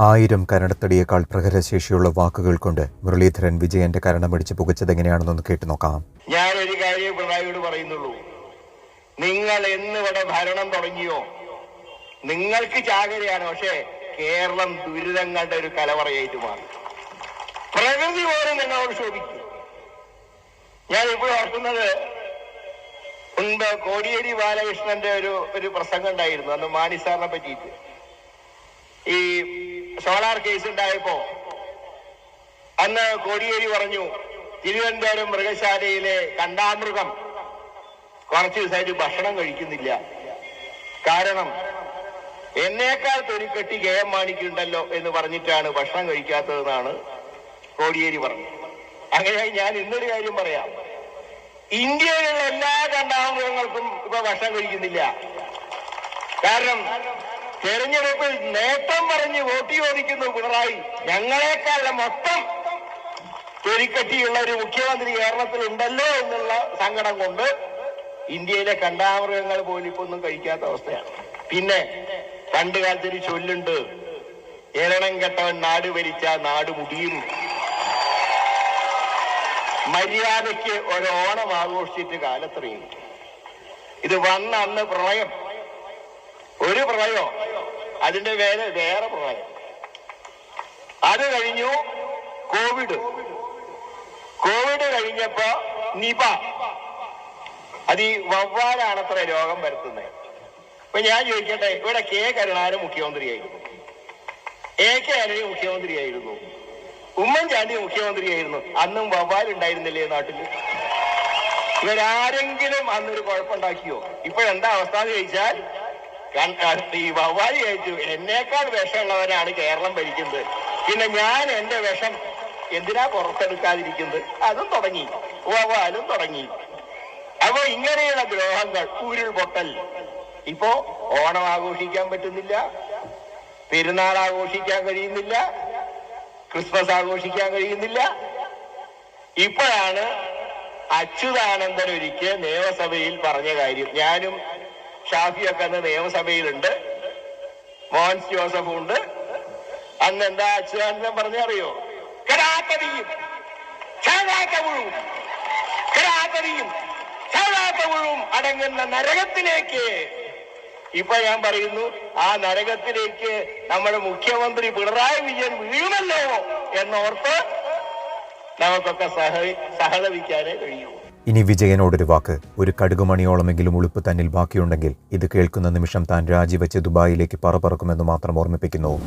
ആയിരം കരണത്തടിയേക്കാൾ പ്രഹരശേഷിയുള്ള വാക്കുകൾ കൊണ്ട് മുരളീധരൻ വിജയന്റെ കരണമടിച്ച് പുകച്ചതെങ്ങനെയാണെന്നൊന്ന് കേട്ടു നോക്കാം. ഞാനൊരു കാര്യം പിണറായിയോട് പറയുന്നുള്ളൂ. നിങ്ങൾ എന്നിവിടെ ഭരണം തുടങ്ങിയോ? നിങ്ങൾക്ക് ചാകരയാണ് പക്ഷേ കേരളം ദുരിതങ്ങളുടെ ഒരു കലവറയായിട്ട് മാറി. പ്രകൃതി പോലും നിങ്ങളോട് ശോഭിക്കും. ഞാൻ ഇപ്പോൾ ഓർക്കുന്നത് മുൻപ് കോടിയേരി ബാലകൃഷ്ണന്റെ ഒരു ഒരു പ്രസംഗം ഉണ്ടായിരുന്നു അന്ന് മാനിസാറിനെ പറ്റിയിട്ട്. ഈ സോളാർ കേസ് ഉണ്ടായപ്പോ അന്ന് കോടിയേരി പറഞ്ഞു തിരുവനന്തപുരം മൃഗശാലയിലെ കണ്ടാമൃഗം കുറച്ച് ദിവസമായിട്ട് ഭക്ഷണം കഴിക്കുന്നില്ല. കാരണം എന്നേക്കാൾ തൊലിക്കെട്ടി കെ എം മാണിക്കുണ്ടല്ലോ എന്ന് പറഞ്ഞിട്ടാണ് ഭക്ഷണം കഴിക്കാത്തതെന്നാണ് കോടിയേരി പറഞ്ഞത്. അങ്ങനെയായി ഞാൻ ഇന്നൊരു കാര്യം പറയാം. ഇന്ത്യയിലുള്ള എല്ലാ കണ്ടാമൃഗങ്ങൾക്കും ഇപ്പൊ ഭക്ഷണം കഴിക്കുന്നില്ല. കാരണം തെരഞ്ഞെടുപ്പിൽ നേട്ടം പറഞ്ഞ് വോട്ട് ചോദിക്കുന്നു പിണറായി. ഞങ്ങളെക്കാളും മൊത്തം തൊലിക്കട്ടിയുള്ള ഒരു മുഖ്യമന്ത്രി കേരളത്തിൽ ഉണ്ടല്ലോ എന്നുള്ള സങ്കടം കൊണ്ട് ഇന്ത്യയിലെ കണ്ടാമൃഗങ്ങൾ പോലും ഇപ്പൊ ഒന്നും കഴിക്കാത്ത അവസ്ഥയാണ്. പിന്നെ പണ്ട് കാലത്ത് ഒരു ചൊല്ലുണ്ട് ഏരണം കെട്ടവൻ നാട് ഭരിച്ച നാട് മുടിയും. മര്യാദയ്ക്ക് ഒരു ഓണം ആഘോഷിച്ചിട്ട് കാലത്രയും ഇത് വന്ന അന്ന് പ്രളയം. ഒരു പ്രളയോ അതിന്റെ വേറെ വേറെ പ്രളയം അത് കഴിഞ്ഞു കോവിഡ്. കോവിഡ് കഴിഞ്ഞപ്പോ നിപ. അത് ഈ വവ്വാലാണത്ര രോഗം വരുത്തുന്നത് ഇപ്പൊ ഞാൻ ചോദിക്കട്ടെ ഇവിടെ കെ കരുണാകരൻ മുഖ്യമന്ത്രിയായിരുന്നു. എ കെ ആന്റണി മുഖ്യമന്ത്രിയായിരുന്നു. ഉമ്മൻചാണ്ടി മുഖ്യമന്ത്രിയായിരുന്നു. അന്നും വവ്വാൽ ഉണ്ടായിരുന്നില്ലേ നാട്ടിൽ? ഇവരാരെങ്കിലും അന്നൊരു കുഴപ്പമുണ്ടാക്കിയോ? ഇപ്പോഴെന്താ അവസ്ഥ എന്ന് ചോദിച്ചാൽ ഈ വവ്വാൽ കഴിച്ചു എന്നേക്കാൾ വിഷമുള്ളവരാണ് കേരളം ഭരിക്കുന്നത്. പിന്നെ ഞാൻ എന്റെ വിഷം എന്തിനാ പുറത്തെടുക്കാതിരിക്കുന്നത്? അതും തുടങ്ങി. വവ്വാലും തുടങ്ങി. അപ്പൊ ഇങ്ങനെയുള്ള ദ്രോഹങ്ങൾ ഉരുൾപൊട്ടൽ ഇപ്പോ ഓണം ആഘോഷിക്കാൻ പറ്റുന്നില്ല. പെരുന്നാൾ ആഘോഷിക്കാൻ കഴിയുന്നില്ല. ക്രിസ്മസ് ആഘോഷിക്കാൻ കഴിയുന്നില്ല. ഇപ്പോഴാണ് അച്യുതാനന്ദൻ ഒരിക്കൽ നിയമസഭയിൽ പറഞ്ഞ കാര്യം. ഞാനും ഷാഫിയൊക്കെ അന്ന് നിയമസഭയിലുണ്ട്. മോഹൻസ് ജോസഫും ഉണ്ട് അന്ന് എന്താ അച്യുതാനന്ദൻ പറഞ്ഞറിയോ? ചാകാത്തവുഴും അടങ്ങുന്ന നരകത്തിലേക്ക്. ഇപ്പൊ ഞാൻ പറയുന്നു ആ നരകത്തിലേക്ക് നമ്മുടെ മുഖ്യമന്ത്രി പിണറായി വിജയൻ വീണല്ലോ എന്നോർത്ത് നമുക്കൊക്കെ സഹ സഹതപിക്കാനേ കഴിയൂ. ഇനി വിജയനോടൊരു വാക്ക്. ഒരു കടുകുമണിയോളമെങ്കിലും ഉളുപ്പ് തന്നിൽ ബാക്കിയുണ്ടെങ്കിൽ ഇത് കേൾക്കുന്ന നിമിഷം താൻ രാജിവെച്ച് ദുബായിലേക്ക് പറ പറപ്പറക്കുമെന്ന് മാത്രം ഓർമ്മിപ്പിക്കുന്നു.